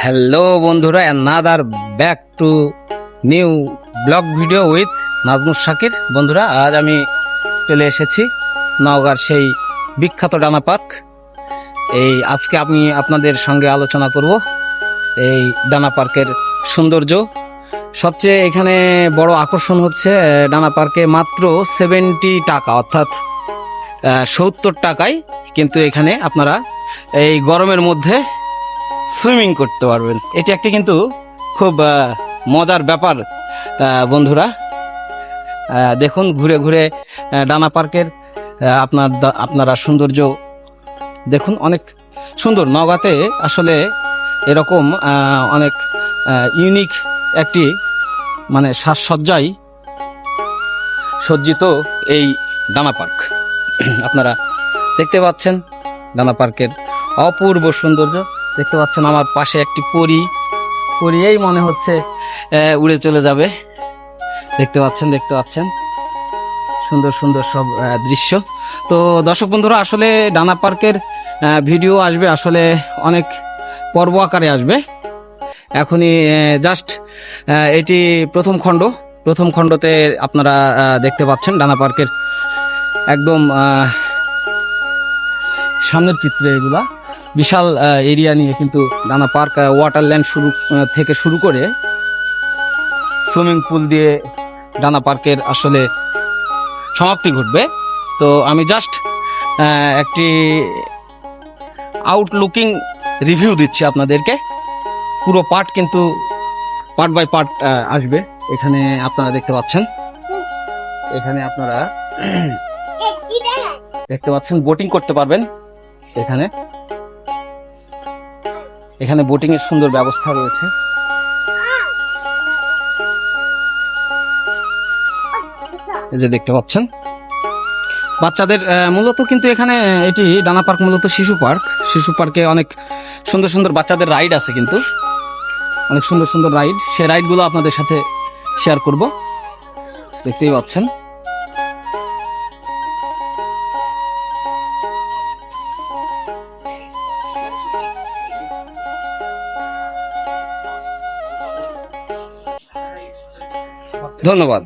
Hello বন্ধুরা another back to new blog video with Nazmus Shakir বন্ধুরা, আজ আমি চলে এসেছি নওগাঁর সেই বিখ্যাত ডানা পার্ক। এই আজকে আমি আপনাদের সঙ্গে আলোচনা করব এই ডানা পার্কের সৌন্দর্য। সবচেয়ে এখানে বড় আকর্ষণ হচ্ছে ডানা পার্কে মাত্র সেভেন্টি টাকা, অর্থাৎ সত্তর টাকায় কিন্তু এখানে আপনারা এই গরমের মধ্যে সুইমিং করতে পারবেন। এটি একটি কিন্তু খুব মজার ব্যাপার বন্ধুরা। দেখুন, ঘুরে ঘুরে ডানা পার্কের আপনার আপনারা সৌন্দর্য দেখুন, অনেক সুন্দর। নগাতে আসলে এরকম অনেক ইউনিক একটি মানে সাজসজ্জায় সজ্জিত এই ডানা পার্ক। আপনারা দেখতে পাচ্ছেন, ডানা পার্কের অপূর্ব সৌন্দর্য। দেখতে পাচ্ছেন আমার পাশে একটি পরি। পরিয়েই মনে হচ্ছে উড়ে চলে যাবে। দেখতে পাচ্ছেন দেখতে পাচ্ছেন। সুন্দর সুন্দর সব দৃশ্য। তো দর্শক বন্ধুরা, আসলে ডানা পার্কের ভিডিও আসবে, আসলে অনেক পর্ব আকারে আসবে। এখনই জাস্ট এটি প্রথম খণ্ড। প্রথম খণ্ডতে আপনারা দেখতে পাচ্ছেন ডানা পার্কের একদম সামনের চিত্র এগুলা। বিশাল এরিয়া নিয়ে কিন্তু ডানা পার্ক ওয়াটারল্যান্ড শুরু থেকে শুরু করে সুইমিং পুল দিয়ে ডানা পার্কের আসলে সমাপ্তি ঘটবে। তো আমি জাস্ট একটি আউটলুকিং রিভিউ দিচ্ছি আপনাদেরকে। পুরো পার্ট কিন্তু পার্ট বাই পার্ট আসবে। এখানে আপনারা দেখতে পাচ্ছেন। এখানে আপনারা দেখতে পাচ্ছেন বোটিং করতে পারবেন। এখানে। এখানে বোটিং এর সুন্দর ব্যবস্থা রয়েছে। এই যে দেখতে পাচ্ছেন। বাচ্চাদের মূলত কিন্তু এখানে এটি ডানা পার্ক মূলত শিশু পার্ক। শিশু পার্কে অনেক সুন্দর সুন্দর বাচ্চাদের রাইড আছে কিন্তু। অনেক সুন্দর সুন্দর রাইড সেই রাইডগুলো আপনাদের সাথে শেয়ার করব। দেখতেই পাচ্ছেন। ধন্যবাদ।